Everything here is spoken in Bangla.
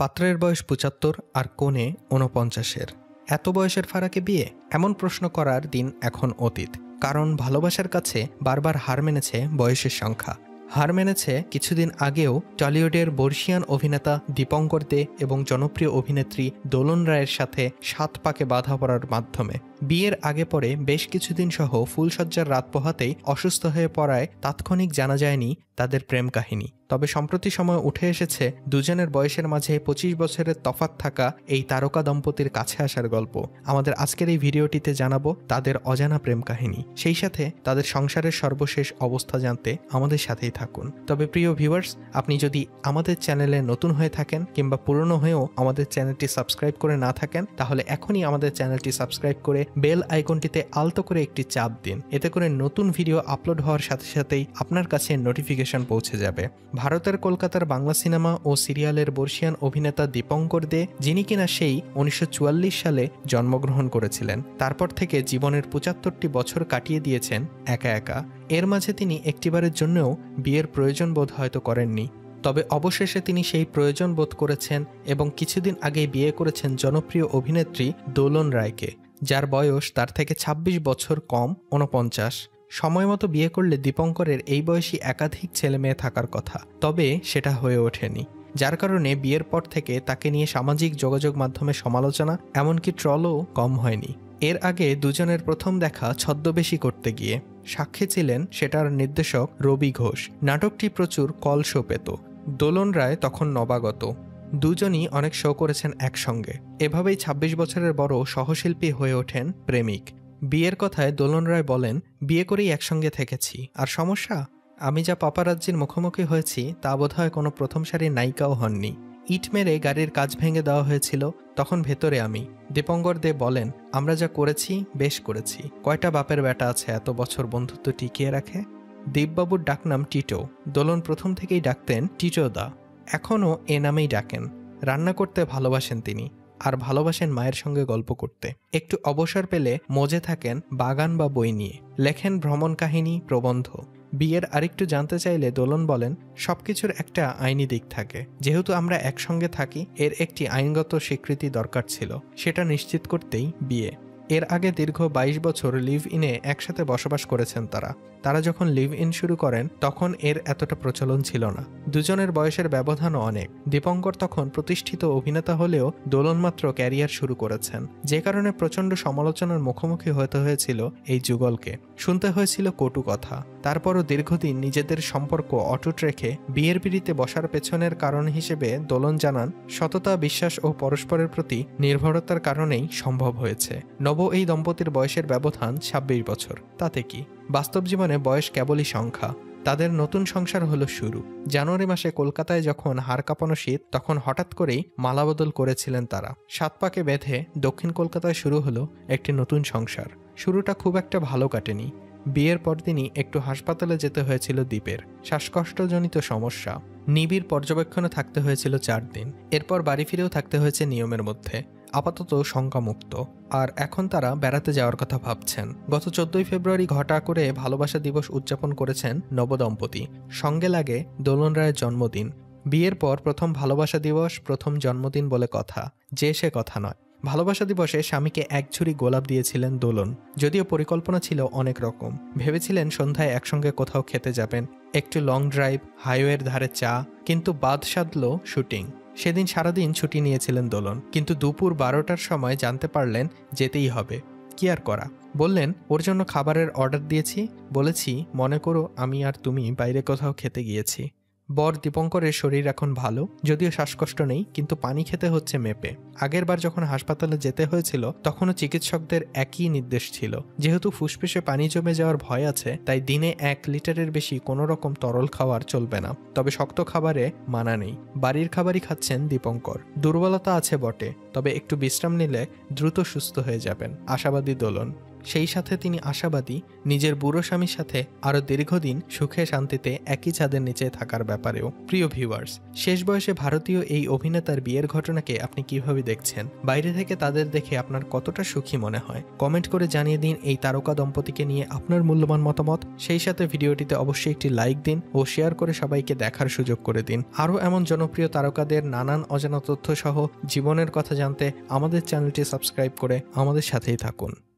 পাত্রের বয়স পঁচাত্তর আর কোণে ঊনপঞ্চাশের। এত বয়সের ফারাকে বিয়ে? এমন প্রশ্ন করার দিন এখন অতীত। কারণ ভালোবাসার কাছে বারবার হার মেনেছে বয়সের সংখ্যা। হার মেনেছে কিছুদিন আগেও টলিউডের বর্ষিয়ান অভিনেতা দীপঙ্কর দে এবং জনপ্রিয় অভিনেত্রী দোলন রায়ের সাথে সাত পাকে বাধা পড়ার মাধ্যমে। বিয়ের আগে পরে বেশ কিছুদিন সহ ফুলসজ্জার রাত পোহাতেই অসুস্থ হয়ে পড়ায় তাৎক্ষণিক জানা যায়নি তাদের প্রেম কাহিনী। তবে সম্প্রতি সময় উঠে এসেছে দুজনের বয়সের মাঝে পঁচিশ বছরের তফাত থাকা এই তারকা দম্পতির কাছে আসার গল্প। আমাদের আজকের এই ভিডিওটিতে জানাব তাদের অজানা প্রেম কাহিনী। সেই সাথে তাদের সংসারের সর্বশেষ অবস্থা জানতে আমাদের সাথেই থাকুন। তবে প্রিয় ভিউয়ার্স, আপনি যদি আমাদের চ্যানেলে নতুন হয়ে থাকেন কিংবা পুরনো হয়েও আমাদের চ্যানেলটি সাবস্ক্রাইব করে না থাকেন, তাহলে এখনই আমাদের চ্যানেলটি সাবস্ক্রাইব করে বেল আইকনটিতে আলতো করে একটি চাপ দিন। এতে করে নতুন ভিডিও আপলোড হওয়ার সাথে সাথেই আপনার কাছে নোটিফিকেশন পৌঁছে যাবে। ভারতের কলকাতার বাংলা সিনেমা ও সিরিয়ালের বর্ষিয়ান অভিনেতা দীপঙ্কর দে, যিনি কিনা সেই উনিশশো চুয়াল্লিশ সালে জন্মগ্রহণ করেছিলেন। তারপর থেকে জীবনের পঁচাত্তরটি বছর কাটিয়ে দিয়েছেন একা একা। এর মাঝে তিনি একটিবারের জন্যও বিয়ের প্রয়োজন বোধ হয়তো করেননি। তবে অবশেষে তিনি সেই প্রয়োজন বোধ করেছেন এবং কিছুদিন আগেই বিয়ে করেছেন জনপ্রিয় অভিনেত্রী দোলন রায়কে, যার বয়স তার থেকে ২৬ বছর কম উনপঞ্চাশ সময় মতো বিয়ে করলে দীপঙ্করের এই বয়সী একাধিক ছেলে মেয়ে থাকার কথা, তবে সেটা হয়ে ওঠেনি। যার কারণে বিয়ের পর থেকে তাকে নিয়ে সামাজিক যোগাযোগ মাধ্যমে সমালোচনা, এমনকি ট্রলও কম হয়নি। এর আগে দুজনের প্রথম দেখা ছদ্মবেশী করতে গিয়ে। সাক্ষী ছিলেন সেটার নির্দেশক রবি ঘোষ। নাটকটি প্রচুর কল শো পেত। দোলন রায় তখন নবাগত। দুজনই অনেক শো করেছেন একসঙ্গে। এভাবেই ২৬ বছরের বড় সহশিল্পী হয়ে ওঠেন প্রেমিক। বিয়ের কথায় দোলন রায় বলেন, বিয়ে করেই একসঙ্গে থেকেছি। আর সমস্যা? আমি যা পাপারাজ্জির মুখোমুখি হয়েছি, তা বোধহয় কোনো প্রথম সারির নায়িকাও হননি। ইট মেরে গাড়ির কাজ ভেঙে দেওয়া হয়েছিল, তখন ভেতরে আমি। দীপঙ্কর দে বলেন, আমরা যা করেছি, বেশ করেছি। কয়টা বাপের বেটা আছে এত বছর বন্ধুত্ব টিকিয়ে রাখে? দীপবাবুর ডাকনাম টিটো। দোলন প্রথম থেকেই ডাকতেন টিটো দা এখনও এ নামেই ডাকেন। রান্না করতে ভালোবাসেন তিনি। আর ভালোবাসেন মায়ের সঙ্গে গল্প করতে। একটু অবসর পেলে মজে থাকেন বাগান বা বই নিয়ে। লেখেন ভ্রমণ কাহিনী, প্রবন্ধ। বিয়ের আরেকটু জানতে চাইলে দোলন বলেন, সবকিছুর একটা আইনি দিক থাকে। যেহেতু আমরা একসঙ্গে থাকি, এর একটি আইনগত স্বীকৃতি দরকার ছিল, সেটা নিশ্চিত করতেই বিয়ে। এর আগে দীর্ঘ ২২ বছর লিভ ইনে একসাথে বসবাস করেছেন তারা। তারা যখন লিভ ইন শুরু করেন, তখন এর এতটা প্রচলন ছিল না। দুজনের বয়সের ব্যবধানও অনেক। দীপঙ্কর তখন প্রতিষ্ঠিত অভিনেতা হলেও দোলনমাত্র ক্যারিয়ার শুরু করেছেন। যে কারণে প্রচণ্ড সমালোচনার মুখোমুখি হতে হয়েছিল এই যুগলকে। শুনতে হয়েছিল কটু কথা। তারপরও দীর্ঘদিন নিজেদের সম্পর্ক অটুট রেখে বিয়ের পিড়িতে বসার পেছনের কারণ হিসেবে দোলন জানান, সততা, বিশ্বাস ও পরস্পরের প্রতি নির্ভরতার কারণেই সম্ভব হয়েছে। নব এই দম্পতির বয়সের ব্যবধান ২৬ বছর। তাতে কি? বাস্তব জীবনে বয়স কেবলই সংখ্যা। তাদের নতুন সংসার হলো শুরু। জানুয়ারি মাসে কলকাতায় যখন হাড় কাঁপানো শীত, তখন হঠাৎ করেই মালাবদল করেছিলেন তারা। সাত পাকে বেঁধে দক্ষিণ কলকাতায় শুরু হলো একটি নতুন সংসার। শুরুটা খুব একটা ভালো কাটেনি। বিয়ের পরদিনই একটু হাসপাতালে যেতে হয়েছিল দ্বীপের। শ্বাসকষ্টজনিত সমস্যা। নিবিড় পর্যবেক্ষণে থাকতে হয়েছিল চার দিন। এরপর বাড়ি ফিরেও থাকতে হয়েছে নিয়মের মধ্যে। আপাতত শঙ্কামুক্ত। আর এখন তারা বেড়াতে যাওয়ার কথা ভাবছেন। গত চোদ্দই ফেব্রুয়ারি ঘটা করে ভালোবাসা দিবস উদযাপন করেছেন নবদম্পতি। সঙ্গে লাগে দোলন রায়ের জন্মদিন। বিয়ের পর প্রথম ভালোবাসা দিবস, প্রথম জন্মদিন বলে কথা। যে সে কথা নয়। ভালোবাসা দিবসে স্বামীকে এক ঝুড়ি গোলাপ দিয়েছিলেন দোলন। যদিও পরিকল্পনা ছিল অনেক রকম। ভেবেছিলেন সন্ধ্যায় একসঙ্গে কোথাও খেতে যাবেন। একটু লং ড্রাইভ হাইওয়ের ধারে চা, কিন্তু বাদ সাধল শুটিং। সেদিন সারাদিন ছুটি নিয়েছিলেন দোলন। কিন্তু দুপুর বারোটার সময় জানতে পারলেন যেতেই হবে। কি আর করা? বললেন, ওর জন্য খাবারের অর্ডার দিয়েছি। বলেছি, মনে করো আমি আর তুমি বাইরে কোথাও খেতে গিয়েছি। বর দীপঙ্করের শরীর এখন ভালো, যদিও শ্বাসকষ্ট নেই, কিন্তু পানি খেতে হচ্ছে মেপে। আগের বার যখন হাসপাতালে যেতে হয়েছিল, তখনও চিকিৎসকদের একই নির্দেশ ছিল। যেহেতু ফুসফুসে পানি জমে যাওয়ার ভয় আছে, তাই দিনে এক লিটারের বেশি কোনো রকম তরল খাওয়ার চলবে না। তবে শক্ত খাবারে মানা নেই। বাড়ির খাবারই খাচ্ছেন দীপঙ্কর। দুর্বলতা আছে বটে, তবে একটু বিশ্রাম নিলে দ্রুত সুস্থ হয়ে যাবেন। আশাবাদী দোলন। সেই সাথে তিনি আশাবাদী নিজের বুড়ো স্বামীর সাথে আরও দীর্ঘদিন সুখে শান্তিতে একই ছাদের নিচে থাকার ব্যাপারেও প্রিয় ভিউয়ার্স শেষ বয়সে ভারতীয় এই অভিনেতার বিয়ের ঘটনাকে আপনি কীভাবে দেখছেন? বাইরে থেকে তাদের দেখে আপনার কতটা সুখী মনে হয়? কমেন্ট করে জানিয়ে দিন এই তারকা দম্পতিকে নিয়ে আপনার মূল্যবান মতামত। সেই সাথে ভিডিওটিতে অবশ্যই একটি লাইক দিন ও শেয়ার করে সবাইকে দেখার সুযোগ করে দিন। আরও এমন জনপ্রিয় তারকাদের নানান অজানা তথ্য সহ জীবনের কথা জানতে আমাদের চ্যানেলটি সাবস্ক্রাইব করে আমাদের সাথেই থাকুন।